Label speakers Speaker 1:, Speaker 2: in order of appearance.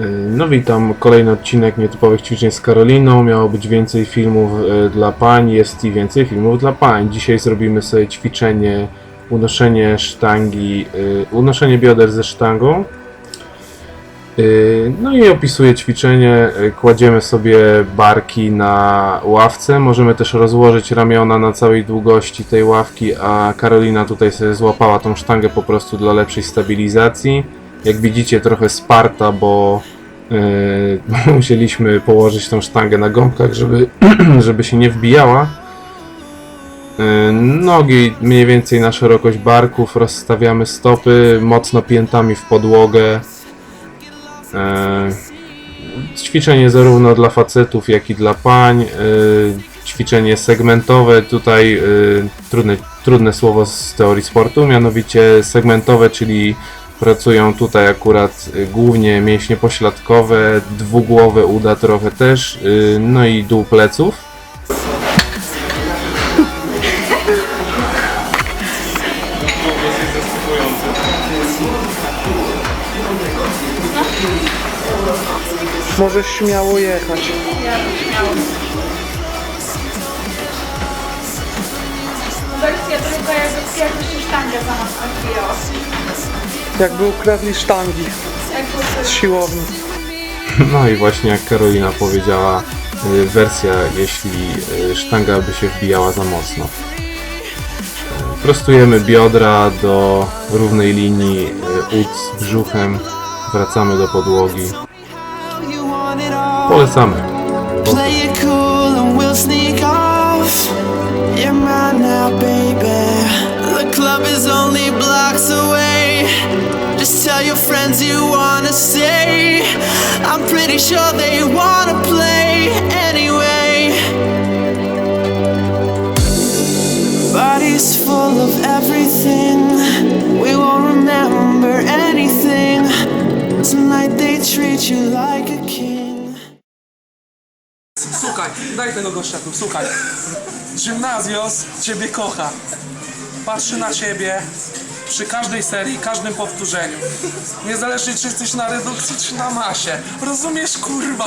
Speaker 1: Yy, No witam, kolejny odcinek nietypowych ćwiczeń z Karoliną. Miało być więcej filmów yy, dla pań, jest i więcej filmów dla pań. Dzisiaj zrobimy sobie ćwiczenie unoszenie sztangi, yy, unoszenie bioder ze sztangą. No i opisuję ćwiczenie. Kładziemy sobie barki na ławce. Możemy też rozłożyć ramiona na całej długości tej ławki, a Karolina tutaj sobie złapała tą sztangę po prostu dla lepszej stabilizacji. Jak widzicie, trochę sparta, bo yy, musieliśmy położyć tą sztangę na gąbkach, żeby, żeby się nie wbijała. Yy, Nogi mniej więcej na szerokość barków, rozstawiamy stopy mocno piętami w podłogę. Yy, Ćwiczenie zarówno dla facetów, jak i dla pań. Yy, Ćwiczenie segmentowe, tutaj trudne, trudne słowo z teorii sportu, mianowicie segmentowe, czyli pracują tutaj akurat y, głównie mięśnie pośladkowe, dwugłowe uda trochę też, y, no i dół pleców.
Speaker 2: Możesz śmiało jechać.
Speaker 3: Jakby
Speaker 2: ukradli sztangi z siłowni.
Speaker 1: No i właśnie jak Karolina powiedziała, y, wersja jeśli y, sztanga by się wbijała za mocno. Prostujemy biodra do równej linii y, ud z brzuchem, wracamy do podłogi. Polecamy.
Speaker 4: Play tell your friends you wanna stay. I'm pretty sure they wanna play anyway. Body's full of everything. We won't remember anything. Tonight they treat you like a king.
Speaker 2: Słuchaj, daj tego gościa tu, słuchaj. Gimnazjos ciebie kocha. Patrzy na ciebie przy każdej serii, każdym powtórzeniu. Niezależnie czy jesteś na redukcji, czy na masie. Rozumiesz, kurwa?